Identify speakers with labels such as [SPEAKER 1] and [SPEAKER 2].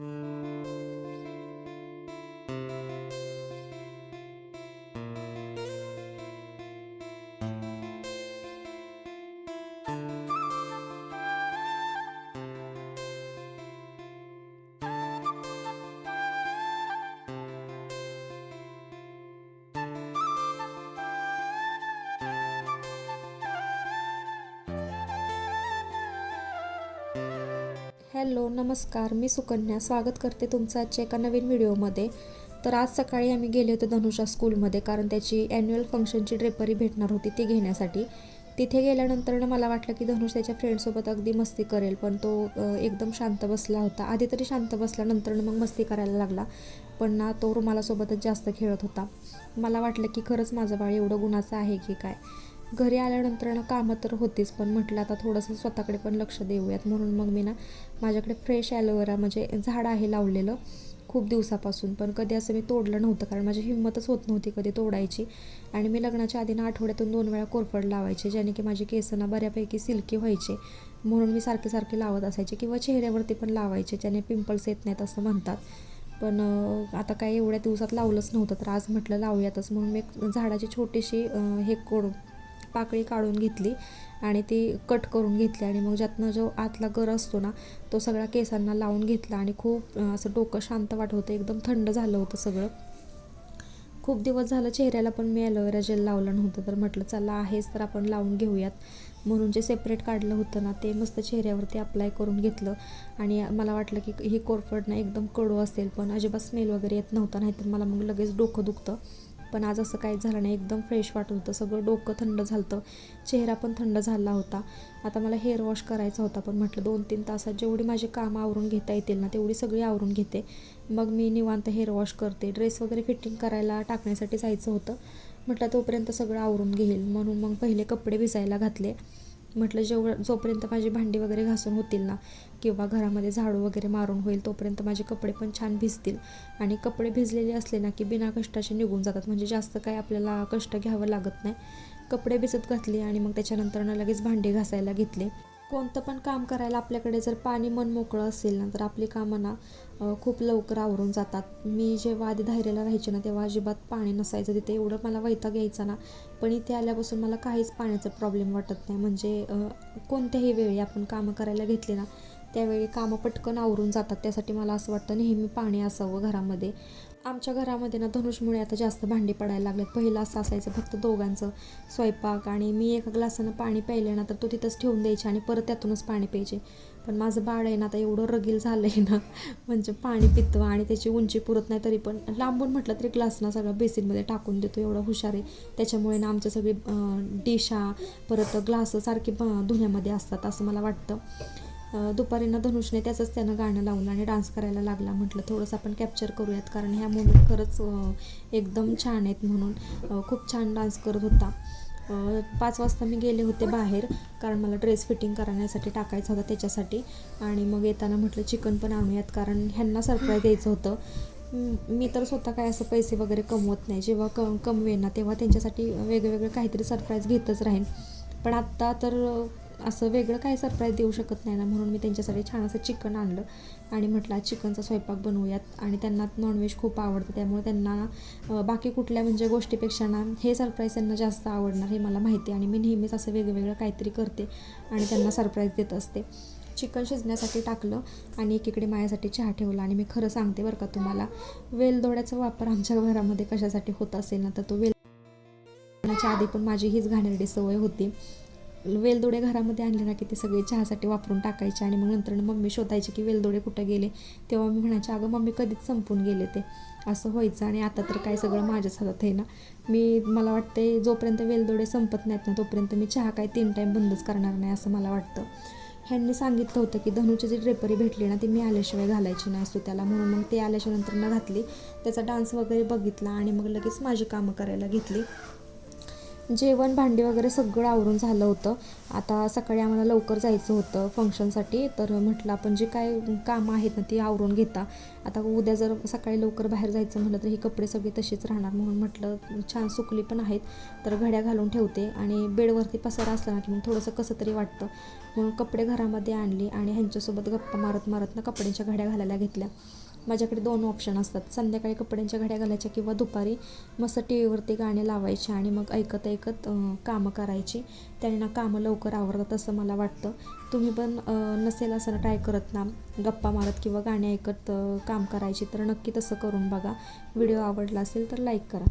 [SPEAKER 1] Mm-hmm. Hello नमस्कार. मी सुकन्या. स्वागत करते तुमचं आजच्या एका नवीन व्हिडिओमध्ये. तर आज सकाळी आम्ही गेले होते धनुषा स्कूलमध्ये कारण त्याची ॲन्युअल फंक्शनची ड्रेपरी भेटणार होती ती घेण्यासाठी. तिथे गेल्यानंतर मला वाटलं की धनुष त्याच्या फ्रेंडसोबत अगदी मस्ती करेल पण तो एकदम शांत बसला होता. आधी तरी शांत बसला नंतर मग मस्ती करायला लागला पण ना तो रुमालासोबतच जास्त खेळत होता. मला वाटलं की खरंच माझं बाळ एवढं गुणाचं आहे की काय? घरी आल्यानंतर ना कामं तर होतीच पण म्हटलं आता थोडंसं स्वतःकडे पण लक्ष देऊयात. म्हणून मग मी ना माझ्याकडे फ्रेश ॲलोवेरा म्हणजे झाड आहे लावलेलं खूप दिवसापासून पण कधी असं मी तोडलं नव्हतं कारण माझी हिंमतच होत नव्हती कधी तोडायची. आणि मी लग्नाच्या आधी ना आठवड्यातून दोन वेळा कोरफड लावायचे ज्याने की माझी केस ना बऱ्यापैकी सिल्की व्हायचे. म्हणून मी सारखे सारखे लावत असायचे किंवा चेहऱ्यावरती पण लावायचे ज्याने पिंपल्स येत नाहीत असं म्हणतात. पण आता काय एवढ्या दिवसात लावलंच नव्हतं तर आज म्हटलं लावूयातच. म्हणून मी एक झाडाची छोटीशी हे कोड पाकळी काढून घेतली आणि ती कट करून घेतली आणि मग ज्यातनं जो आतला गर असतो ना तो सगळ्या केसांना लावून घेतला आणि खूप असं डोकं शांत वाटत होतं. एकदम थंड झालं होतं सगळं. खूप दिवस झालं चेहऱ्याला पण मी ॲलोवेरा जेल लावलं नव्हतं तर म्हटलं चला आहेच तर आपण लावून घेऊयात. म्हणून जे सेपरेट काढलं होतं ना ते मस्त चेहऱ्यावरती अप्लाय करून घेतलं. आणि मला वाटलं की ही कोरफड ना एकदम कडू असेल पण अजिबात स्मेल वगैरे येत नव्हता नाहीतर मला मग लगेच डोकं दुखतं. पण आज असं काहीच झालं नाही. एकदम फ्रेश वाटत होतं. सगळं डोकं थंड झालं चेहरा पण थंड झाला होता. आता मला हेअर वॉश करायचा होता. पण म्हटलं दोन तीन तासात जेवढी माझी कामं आवरून घेता येतील ना तेवढी सगळी आवरून घेते. मग मी निवांत हेअर वॉश करते. ड्रेस वगैरे फिटिंग करायला टाकण्यासाठी जायचं होतं. म्हटलं तोपर्यंत सगळं आवरून घेईल. म्हणून मग पहिले कपडे भिजायला घातले. म्हटलं जेवढं जोपर्यंत माझी भांडी वगैरे घासून होतील ना किंवा घरामध्ये झाडू वगैरे मारून होईल तोपर्यंत माझे कपडे पण छान भिजतील. आणि कपडे भिजलेले असले ना की बिना कष्टाचे निघून जातात. म्हणजे जास्त काय आपल्याला कष्ट घ्यावं लागत नाही. कपडे भिजत घातले आणि मग त्याच्यानंतर ना लगेच भांडी घासायला घेतले. कोणतं पण काम करायला आपल्याकडे जर पाणी मन मोकळं असेल ना तर आपली कामं ना खूप लवकर आवरून जातात. मी जेव्हा आधी धायरेला राहायचे ना तेव्हा अजिबात पाणी नसायचं तिथे. एवढं मला वैताग यायचा ना पण इथे आल्यापासून मला काहीच पाण्याचा प्रॉब्लेम वाटत नाही. म्हणजे कोणत्याही वेळी आपण कामं करायला घेतली ना त्यावेळी कामं पटकन आवरून जातात. त्यासाठी मला असं वाटतं नेहमी पाणी असावं घरामध्ये. आमच्या घरामध्ये ना धनुषमुळे आता जास्त भांडी पडायला लागलेत. पहिलं असं असायचं फक्त दोघांचं स्वयंपाक आणि मी एका ग्लासानं पाणी प्यायलं ना तर तो तिथंच ठेवून द्यायचे आणि परत त्यातूनच पाणी प्यायचे. पण माझं बाळ आहे ना आता एवढं रगील झालं आहे ना म्हणजे पाणी पितं आणि त्याची उंची पुरत नाही तरी पण. लांबून म्हटलं तरी ग्लास ना बेसिनमध्ये टाकून देतो एवढा हुशार आहे. त्याच्यामुळे ना आमच्या सगळी डिशा परत ग्लास सारखी धुण्यामध्ये असतात असं मला वाटतं. दुपारी ना धनुषने त्याचंच त्यानं गाणं लावलं आणि डान्स करायला लागला. म्हटलं थोडंसं आपण कॅप्चर करूयात कारण ह्या मुमेंट खरंच एकदम छान आहेत म्हणून खूप छान डान्स करत होता. पाच वाजता मी गेले होते बाहेर कारण मला ड्रेस फिटिंग करण्यासाठी टाकायचा होता त्याच्यासाठी. आणि मग येताना म्हटलं चिकन पण आणूयात कारण ह्यांना सरप्राईज द्यायचं होतं. मी तर स्वतः काय असं पैसे वगैरे कमवत नाही. जेव्हा क कमवेन ना तेव्हा त्यांच्यासाठी वेगवेगळं काहीतरी सरप्राईज घेतच राहीन. पण आत्ता तर असं वेगळं काही सरप्राईज देऊ शकत नाही ना. म्हणून मी त्यांच्यासाठी छान असं चिकन आणलं आणि म्हटलं आज चिकनचा स्वयंपाक बनवूयात. आणि त्यांना नॉनव्हेज खूप आवडतं. त्यामुळे त्यांना बाकी कुठल्या म्हणजे गोष्टीपेक्षा ना हे सरप्राईज त्यांना जास्त आवडणार हे मला माहिती आहे. आणि मी नेहमीच असं वेगवेगळं काहीतरी करते आणि त्यांना सरप्राईज देत असते. चिकन शिजण्यासाठी टाकलं आणि एकीकडे माझ्यासाठी चहा ठेवला आणि मी खरं सांगते बरं का तुम्हाला वेलदोड्याचा वापर आमच्या घरामध्ये कशासाठी होत असेल ना तर तो वेल आधी पण माझी हीच घाणेरडी सवय होती. वेलदोडे घरामध्ये आणले ना की ते सगळे चहासाठी वापरून टाकायचे आणि मग नंतर मम्मी शोधायची की वेलदोडे कुठं गेले? तेव्हा मी म्हणायचे अगं मम्मी कधीच संपून गेले ते. असं व्हायचं आणि आता तर काय सगळं माझ्याच हातात आहे ना. मी मला वाटते जोपर्यंत वेलदोडे संपत नाहीत ना तोपर्यंत मी चहा काय तीन टाईम बंदच करणार नाही असं मला वाटतं. ह्यांनी सांगितलं होतं की धनुची जी ड्रेपरी भेटली ना ती मी आल्याशिवाय घालायची नाही असतो त्याला म्हणून मग ते आल्याच्यानंतर न घातली. त्याचा डान्स वगैरे बघितला आणि मग लगेच माझी कामं करायला घेतली. जेवण भांडी वगैरे सगळं आवरून झालं होतं. आता सकाळी आम्हाला लवकर जायचं होतं फंक्शनसाठी तर म्हटलं आपण जे काय कामं आहेत ना ती आवरून घेता. आता उद्या जर सकाळी लवकर बाहेर जायचं म्हटलं तर ही कपडे सगळे तसेच राहणार. म्हणून म्हटलं छान सुकली पण आहेत तर घड्या घालून ठेवते. आणि बेडवरती पसारा असला ना की मग थोडंसं कसं तरी वाटतं. म्हणून कपडे घरामध्ये आणली आणि ह्यांच्यासोबत गप्पा मारत मारत ना कपड्यांच्या घड्या घालायला घेतल्या. माझ्याकडे दोन ऑप्शन असतात. संध्याकाळी कपड्यांच्या घड्या घालायच्या किंवा दुपारी मस्त टी व्हीवरती गाणे लावायचे आणि मग ऐकत ऐकत कामं करायची. त्यांना कामं लवकर आवडतात असं मला वाटतं. तुम्ही पण नसेल असं ट्राय करत ना गप्पा मारत किंवा गाणे ऐकत काम करायची तर नक्की तसं करून बघा. व्हिडिओ आवडला असेल तर लाईक करा.